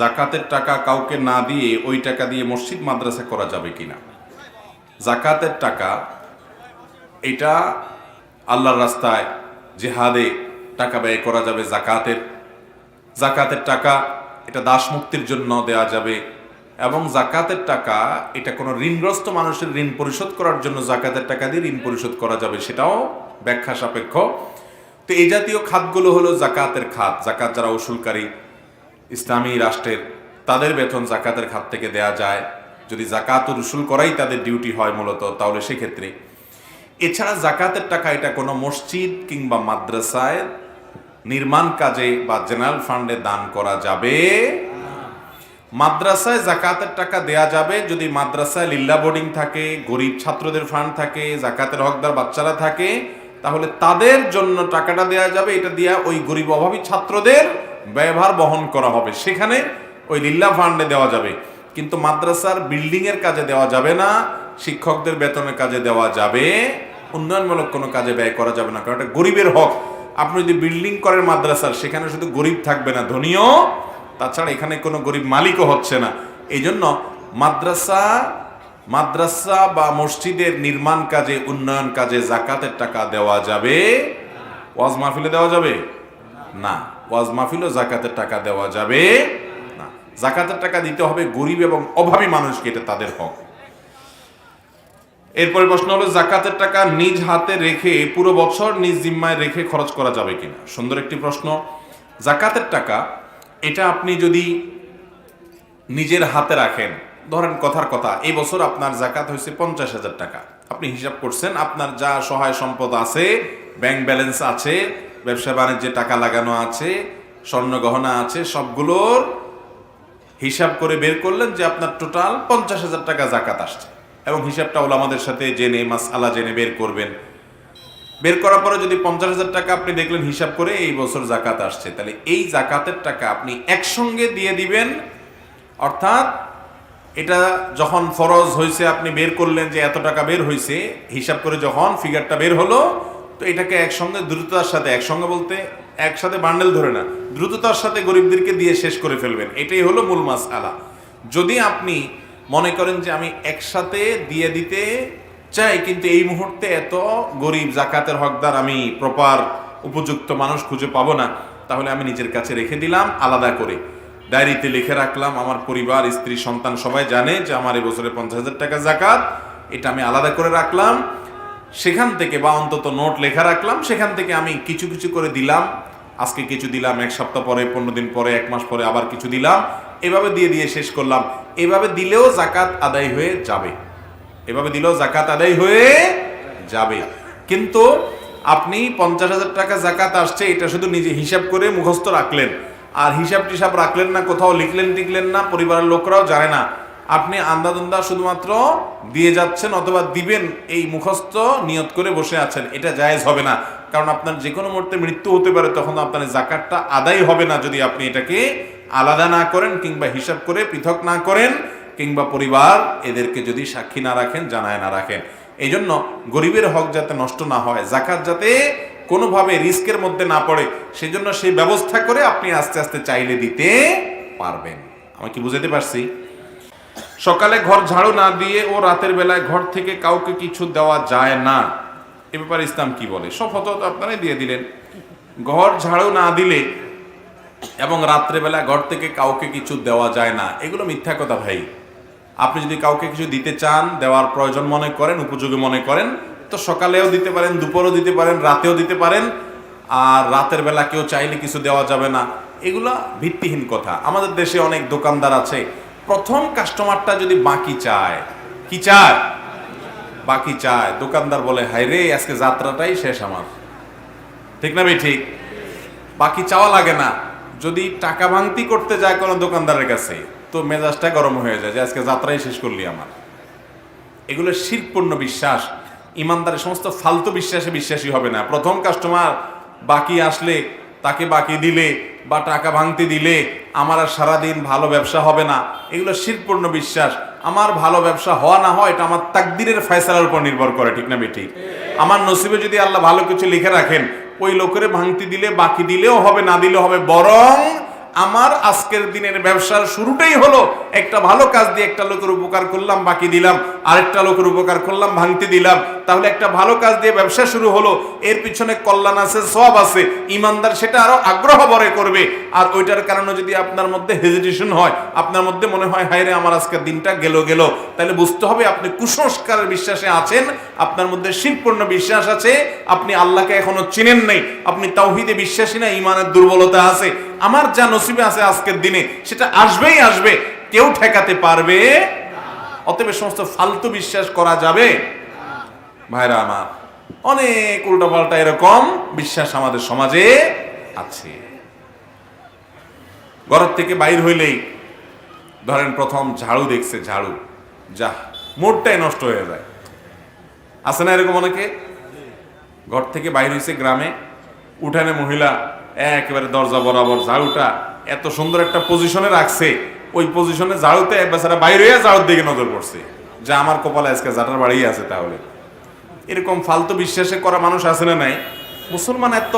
জাকাতের টাকা কাউকে না দিয়ে ওই টাকা দিয়ে মসজিদ, মাদ্রাসা করা যাবে কিনা? জাকাতের টাকা, এটা আল্লাহর রাস্তায় জেহাদে টাকা ব্যয় করা যাবে জাকাতের। জাকাতের টাকা এটা দাস মুক্তির জন্য দেওয়া যাবে এবং জাকাতের টাকা এটা কোনো ঋণগ্রস্ত মানুষের ঋণ পরিশোধ করার জন্য জাকাতের টাকা দিয়ে ঋণ পরিশোধ করা যাবে, সেটাও ব্যাখ্যা সাপেক্ষ। তো এই জাতীয় খাতগুলো হলো জাকাতের খাত, জাকাত যারা উসুলকারী ইসলামী রাষ্ট্রের তাদের বেতন জাকাতের খাত থেকে দেয়া যায়। যদি জাকাত উসুল করাই তাদের ডিউটি হয় মূলত, তাহলে সেক্ষেত্রে এছাড়া জাকাতের টাকা এটা কোনো মসজিদ কিংবা মাদ্রাসায় নির্মাণ কাজে বা জেনারেল ফান্ডে দান করা যাবে। মাদ্রাসায় জাকাতের টাকা দেয়া যাবে। যদি মাদ্রাসায় লিল্লা বোর্ডিং থাকে, গরিব ছাত্রদের ফান্ড থাকে, জাকাতের হকদার বাচ্চারা থাকে, তাহলে তাদের জন্য টাকাটা দেয়া যাবে। এটা দিয়া ওই গরিব অভাবী ছাত্রদের ব্যয়ভার বহন করা হবে। সেখানে ওই লিল্লা ফান্ডে দেওয়া যাবে। কিন্তু মাদ্রাসার বিল্ডিং এর কাজে দেওয়া যাবে না, শিক্ষকদের বেতনের কাজে দেওয়া যাবে, উন্নয়নমূলক কোনো কাজে ব্যয় করা যাবে না। কারণ এটা গরিবের হক। আপনি যদি বিল্ডিং করেন মাদ্রাসার, সেখানে শুধু গরিব থাকবে না, ধনীও। তাছাড়া এখানে কোনো গরিব মালিকও হচ্ছে না। এই জন্য মাদ্রাসা মাদ্রাসা বা মসজিদের নির্মাণ কাজে, উন্নয়ন কাজে জাকাতের টাকা দেওয়া যাবে। ওয়াজ মাহফিলে দেওয়া যাবে? না। ওয়াজ মাহফিলও জাকাতের টাকা দেওয়া যাবে না। জাকাতের টাকা দিতে হবে গরিব এবং অভাবী মানুষকে, এটা তাদের হক। এরপরে প্রশ্ন হলো, জাকাতের টাকা নিজ হাতে রেখে পুরো বছর নিজ জিম্মায় রেখে খরচ করা যাবে কিনা? সুন্দর একটি প্রশ্ন। জাকাতের টাকা, এটা আপনি যদি নিজের হাতে রাখেন, ধরেন কথার কথা, এই বছর আপনার জাকাত হয়েছে পঞ্চাশ হাজার টাকা। আপনি হিসাব করছেন, আপনার যা সহায় সম্পদ আছে, ব্যাংক ব্যালেন্স আছে ব্যবসা বাণিজ্যে টাকা লাগানো আছে, স্বর্ণ গহনা আছে, সবগুলোর হিসাব করে বের করলেন যে আপনার টোটাল পঞ্চাশ হাজার টাকা জাকাত আসছে। এবং হিসাবটা ওলামাদের সাথে জেনে মাস আলা জেনে বের করবেন। বের করার পরে যদি পঞ্চাশ হাজার টাকা আপনি দেখলেন হিসাব করে এই বছর জাকাত আসছে, তাহলে এই জাকাতের টাকা আপনি একসঙ্গে দিয়ে দিবেন। অর্থাৎ এটা যখন ফরজ হয়েছে আপনি বের করলেন যে এত টাকা বের হয়েছে হিসাব করে যখন ফিগারটা বের হলো তো এটাকে একসঙ্গে দ্রুততার সাথে, একসঙ্গে বলতে একসাথে বান্ডেল ধরে না, দ্রুততার সাথে গরিবদেরকে দিয়ে শেষ করে ফেলবেন। এটাই হলো মূল মাস আলা যদি আপনি মনে করেন যে আমি একসাথে দিয়ে দিতে চাই, কিন্তু এই মুহূর্তে এত গরিব জাকাতের হকদার আমি প্রপার উপযুক্ত মানুষ খুঁজে পাবো না, তাহলে আমি নিজের কাছে রেখে দিলাম, আলাদা করে। ডায়েরিতে লিখে রাখলাম, আমার পরিবার, স্ত্রী, সন্তান সবাই জানে যে আমার এবছরে পঞ্চাশ হাজার টাকা জাকাত, এটা আমি আলাদা করে রাখলাম। সেখান থেকে বা অন্তত নোট লেখা রাখলাম, সেখান থেকে আমি কিছু কিছু করে দিলাম। আজকে কিছু দিলাম, এক সপ্তাহ পরে, পনেরো দিন পরে, এক মাস পরে আবার কিছু দিলাম। এভাবে দিয়ে দিয়ে শেষ করলাম। এভাবে দিলেও জাকাত আদায় হয়ে যাবে। এভাবে দিলেও জাকাত আদায় হয়ে যাবে। কিন্তু আপনি পঞ্চাশ হাজার টাকা জাকাত আসছে, এটা শুধু নিজে হিসাব করে মুখস্থ রাখলেন। আর হিসাব টিসাব রাখলেন না, কোথাও লিখলেন টিকলেন না, পরিবারের লোকরাও জানে না। আপনি আন্দাদুন্দা শুধুমাত্র দিয়ে যাচ্ছেন অথবা দিবেন এই মুখস্থ নিয়ত করে বসে আছেন। এটা জায়েজ হবে না। কারণ আপনার যে কোনো মুহূর্তে মৃত্যু হতে পারে, তখন আপনার জাকাতটা আদায় হবে না যদি আপনি এটাকে আলাদা না করেন কিংবা হিসাব করে পৃথক না করেন কিংবা পরিবার এদেরকে যদি সাক্ষী না রাখেন, জানায় না রাখেন। এই জন্য গরিবের হক যাতে নষ্ট না হয়, জাকাত যাতে কোনোভাবে রিস্কের মধ্যে না পড়ে, সেজন্য সেই ব্যবস্থা করে আপনি আস্তে আস্তে চাইলে দিতে পারবেন। আমি কি বুঝাতে পারছি? সকালে ঘর ঝাড়ু না দিয়ে ও রাতের বেলায় ঘর থেকে কাউকে কিছু দেওয়া যায় না। এ ব্যাপারে ইসলাম কি বলে? সব হতো তো আপনারাই দিয়ে দিলেন। ঘর ঝাড়ু না দিলে এবং রাত্রেবেলা ঘর থেকে কাউকে কিছু দেওয়া যায় না। এগুলো মিথ্যা কথা ভাই। আপনি যদি কাউকে কিছু দিতে চান, দেওয়ার প্রয়োজন মনে করেন, উপযোগী মনে করেন, তো সকালেও দিতে পারেন, দুপুরও দিতে পারেন, রাতেও দিতে পারেন। আর রাতের বেলা কেউ চাইলে কিছু দেওয়া যাবে না। এগুলো ভিত্তিহীন কথা। আমাদের দেশে অনেক দোকানদার আছে প্রথম কাস্টমারটা যদি বাকি চায়, কি চায়? বাকি চায়। দোকানদার বলে হাই রে, আজকে যাত্রাটাই শেষ আমার। ঠিক না ভাই, ঠিক? বাকি চাওয়া লাগে না। যদি টাকা ভাঙতি করতে যায় কোনো দোকানদারের কাছে, তো মেজাজটা গরম হয়ে যায় যে, আজকে যাত্রাই শেষ করলি আমার। এগুলো শিল্পপূর্ণ বিশ্বাস। ইমানদারের সমস্ত ফালতু বিশ্বাসে বিশ্বাসী হবে না। প্রথম কাস্টমার বাকি আসলে, তাকে বাকি দিলে বা টাকা ভাঙতি দিলে আমার আর সারাদিন ভালো ব্যবসা হবে না। এগুলো শিরপূর্ণ বিশ্বাস। আমার ভালো ব্যবসা হওয়া না হয় এটা আমার তাকদিরের ফয়সালার উপর নির্ভর করে, ঠিক না বেঠিক আমার নসিবে যদি আল্লাহ ভালো কিছু লিখে রাখেন, ওই লোকের ভাঙতি দিলে, বাকি দিলেও হবে, না দিলেও হবে, বরং আমার আজকের দিনের ব্যবসার শুরুটাই হলো, একটা ভালো কাজ দিয়ে একটা লোকের উপকার করলাম, বাকি দিলাম আরেকটা লোকের উপকার করলাম, ভাঙতে দিলাম। তাহলে একটা ভালো কাজ দিয়ে ব্যবসা শুরু হলো, এর পিছনে কল্যাণ আছে সব আছে, ইমানদার সেটা আরও আগ্রহ বরে করবে। আর ওইটার কারণে যদি আপনার মধ্যে হেজিটেশন হয়, আপনার মধ্যে মনে হয়, হায় রে, আমার আজকের দিনটা গেল গেল। তাহলে বুঝতে হবে আপনি কুসংস্কারের বিশ্বাসে আছেন, আপনার মধ্যে শিরপূর্ণ বিশ্বাস আছে, আপনি আল্লাহকে এখনও চিনেন নাই, আপনি তাওহিদে বিশ্বাসী না ইমানের দুর্বলতা আছে। আমার যা নসিবে আছে আজকের দিনে, সেটা আসবেই আসবে। কেউ ঠেকাতে পারবে অতএব সমস্ত ফালতু বিশ্বাস করা যাবে। ভাইরা আমার, অনেক উল্টোপাল্টা এরকম বিশ্বাস আমাদের সমাজে আছে। ঘরের থেকে বাইর হইলেই, ধরেন প্রথম ঝাড়ু দেখছে, ঝাড়ু। যা মোড়টাই নষ্ট হয়ে যায়। আছে না এরকম অনেকে? ঘর থেকে বাইর হয়েছে গ্রামে, উঠানে মহিলা একেবারে দরজা বরাবর ঝাড়ুটা এত সুন্দর একটা পজিশনে রাখছে। ওই পজিশনে ঝাড়ুতে বেচারা বাইরে হয়ে ঝাড়ুর দিকে নজর পড়ছে। যা আমার কপালে আজকে জাটার বাড়ি আছে তাহলে। এরকম ফালতু বিশ্বাসে করা মানুষ আছে না নাই? মুসলমান এত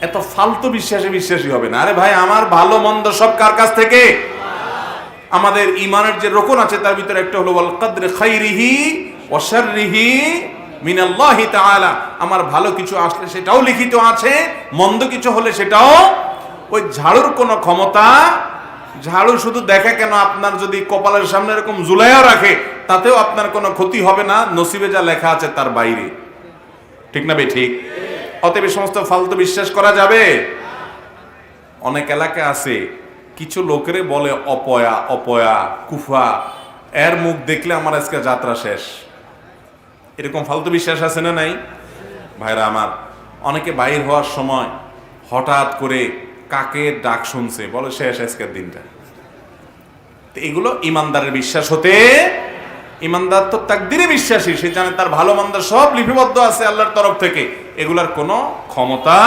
এত ফালতু বিশ্বাসে বিশ্বাসী হবে না। আরে ভাই, আমার ভালো মন্দ সব কার কাছ থেকে? আমাদের ইমানের যে রোকন আছে, তার ভিতরে একটা হলো, ওয়াল কদরে খাইরিহি ওয়া শাররিহি মিনাল্লাহি তাআলা। আমার ভালো কিছু আসলে সেটাও লিখিত আছে, মন্দ কিছু হলে সেটাও। ওই ঝাড়ুর কোনো ক্ষমতা ঝাড়ু শুধু দেখে কেন আপনার যদি কপালের সামনে এরকম জুলাইয়া রাখে, তাতেও আপনার কোনো ক্ষতি হবে না, নসিবে যা লেখা আছে তার বাইরে। ঠিক না বে, ঠিক? অতএব সমস্ত ফালতু বিশ্বাস করা যাবে? অনেক এলাকা আছে, কিছু লোকেরে বলে অপয়া অপয়া, কুফা। এর মুখ দেখলে আমার আজকে যাত্রা শেষ। এরকম ফালতু বিশ্বাস আছে না নাই? ভাইরা আমার, অনেকে বাইর হওয়ার সময় হঠাৎ করে কাকের ডাক শুনছে? বলো শেষ আজকের দিনটা। তো এগুলো ইমানদারের বিশ্বাস হতে, ইমানদার তো তাকদিরে বিশ্বাসী, সে জানে তার ভালো মন্দ সব লিপিবদ্ধ আছে আল্লাহর তরফ থেকে। এগুলার কোনো ক্ষমতা